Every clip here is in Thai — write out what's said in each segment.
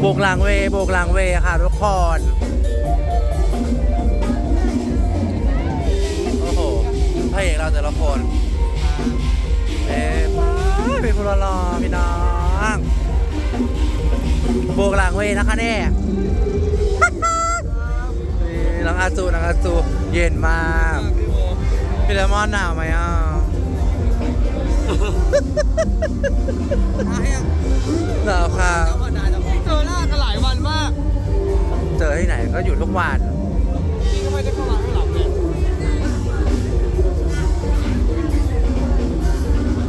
โบกลังเวโบกลังเวค่ะทุกคนโอ้โหพระเอกเราแต่ละคนเอ๊ะเป็นคนรอพี่น้องโบกลังเวนะคะเนี่ยน้องอาซูน้องอาซูเย็นมากพี่เลมอนหนาวไหมอะหนาวค่ะ หน้ากันหลายวันมากเจอที่ไหนก็อยู่ทุกวัน พี่ก็ไม่ได้เข้ามาข้างหลังเลย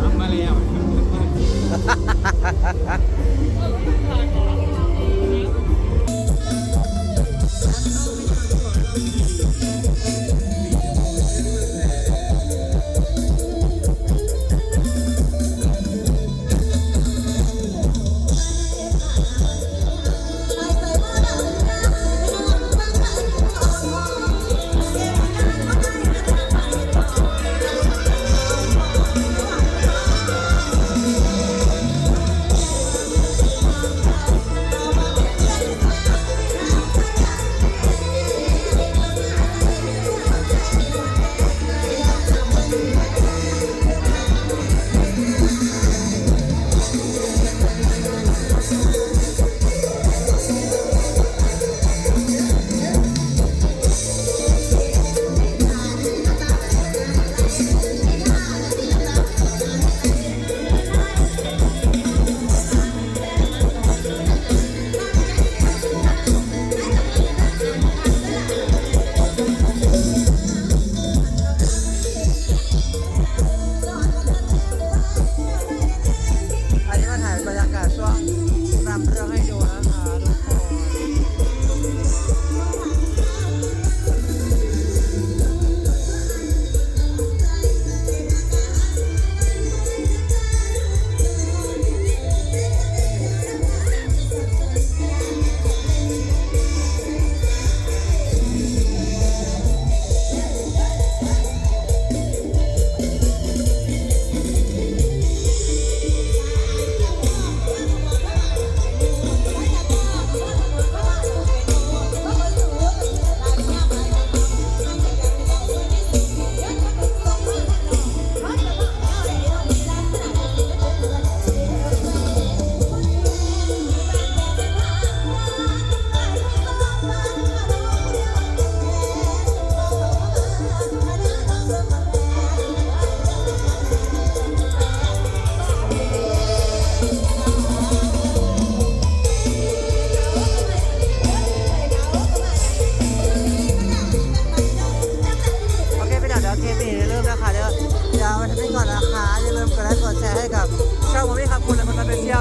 ทำมาแล้ว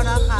นะคะ